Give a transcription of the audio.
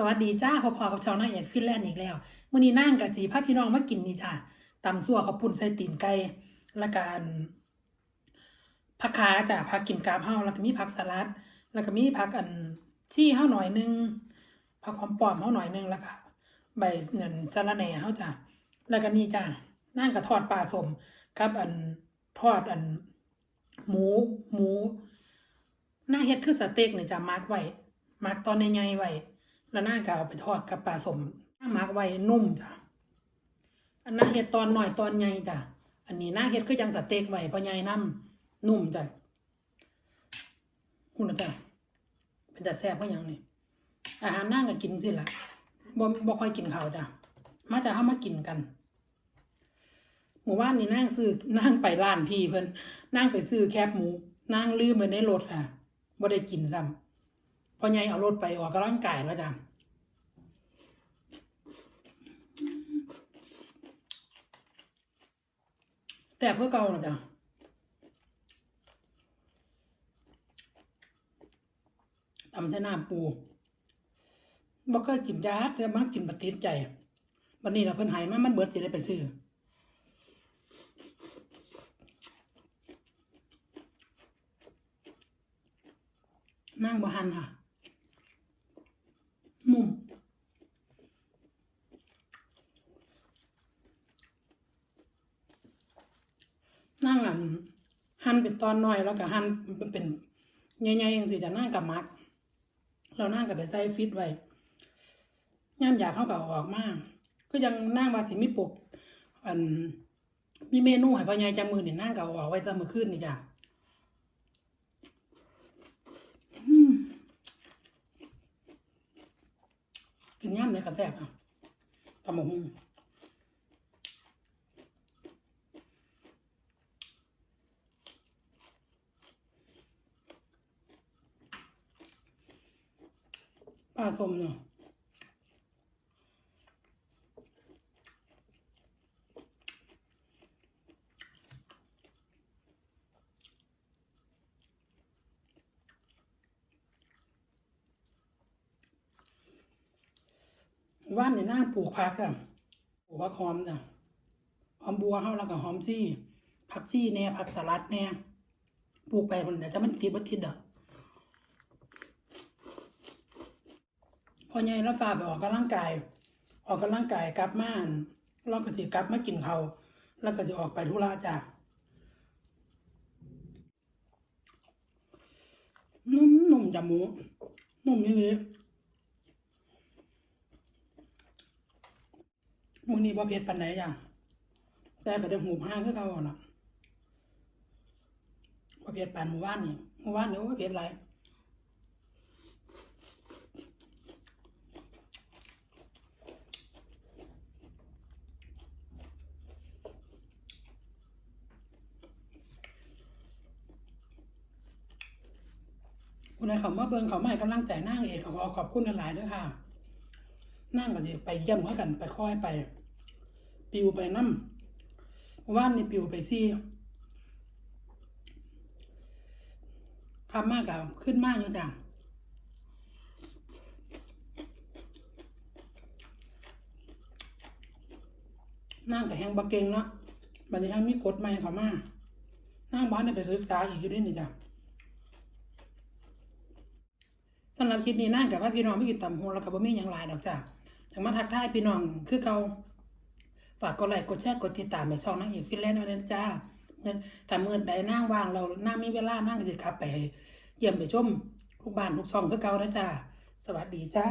สวัสดีจ้าพอๆกับช่องนาเอกฟินแลนด์อีกแล้วมื้อนี้นั่งกับจีพาพี่น้องมากินนี่จ้าตำซั่วข้าวปุ้นใส่ตีนไก่แล้วก็อันผักขาจ้ะผักกินกาบเฮาแล้วก็มีผักสลัด แล้วก็มีผักอันชี่เฮาหน่อยหนึงผักหอมปอมเฮาหน่อยหนึงแล้วก็ใบเงินสะระแหน่เฮาจ้ะแล้วก็นี่จ้านั่งกับทอดปลาสมกับอันทอดอันหมูหมูหน้าเฮ็ดคือสเต็กเนี่ยจะมักไว้มักตอนใหญ่ๆไว้ แล้วหน้าก็เอาไปทอดกับปลาสมหน้ามักไว้นุ่มจ้ะอันหน้าเฮ็ดตอนหน่อยตอนใหญ่จ้ะอันนี้หน้าเฮ็ดคือจังสเต็กไว้พราะใหญ่น้ำนุ่มจ้ะคุณนะจ้ะเป็นจะแซ่บก็ยังนี่อาหารนั่งก็กินสิละบ่บ่ค่อยกินข้าวจ้ะมาจะเข้ามากินกันหมู่บ้านนี่นั่งซื้อนั่งไปร้านพี่เพิ่นนั่งไปซื้อแคบหมูนั่งลืมไว้ในรถค่ะบ่ได้กินซ้ำ พอใหญ่เอารถไปออกกำลังกายแล้วจ้ะแต่เพื่อเก่าแล้วจ้ะตำใส่น้ำปูบ่เคยกินจ้าเพื่อมันกินปติดใจวันนี้เราเพิ่นหายมามันเบิดสิได้ไปซื้อนั่งบ่หันค่ะ นุ่ม นั่งอันหั่นเป็นตอนน้อยแล้วก็หั่นเป็นใหญ่ๆองสิจะนั่งกับมักเรานั่งกับไปใส่ฟิตไว้ย่ามอยากเข้ากับออกมาก ก็ยังนั่งวาสิมีปกอันมีเมนูให้พ่อใหญ่จังมือเนี่ยนั่งกับออกไว้ซะมื้อคืนนี่จ้ะกินย่ำเลยกระแซบอะตำหมกหุ่ง ปลาส้มเนาะว่านในหน้าปลูกผักอะปลูกผักหอมจ้ะหอมบัวเฮาแล้วก็หอมซี่ผักชีแน่ผักสลัดแน่ปลูกไปมันเดี๋ยวจะมันติดบ่ติดอะพ อใหญ่แล้วฟ้าไปออกกำลังกาย ออกกำลังกายกลับมานเราก็สิกลับมากินเขาแล้วก็สิออกไปธุระจ้ะนุ่มนุ่มจมูกนุ่มนี่เลยมื้อนี้บ่เผ็ดปานใดจ้ะแต่ก็ได้หูบห้างคือเก่าหั่นล่ะบ่เผ็ดปานเมื่อวานนี่เมื่อวานเนี่โอ้ยเผ็ดหลาย คุณนายเขามาเบิงเขามาให้กำลังใจนางเอกขอขอบคุณหลายด้อค่ะ นั่งก็สิไปเยี่ยมเขากันไปค่อยไป ปิวไปน้ำว่านนี่ปิวไปซี่ทำมากกับขึ้นมากอยู่จ้ะนั่งกับแหงบะเกงเนาะบัดนี้ทั้งมีกฎใหม่เขามานั่งบ้านเนี่ยไปศึกษาอีกอยู่ด้วยนี่จ้ะ สำหรับคลิปนี้นั่งกับว่าพี่น้องไม่กินต่ำหัวแล้วกับ่มีอย่างไลายดอกจ้ะจังมาทักทายพี่น้องคือเกาฝากกดไลค์กดแชร์กดติดตามในช่องนางเอกฟินแลนด์ด้วยนจ้าเงินแต่เมื่อใดนั่งว่างเรานั่งมีเวลานั่งจะขับไป เยี่ยมไปชมทุกบ้านทุกช่องคือเก่านะจ้าสวัสดีจ้า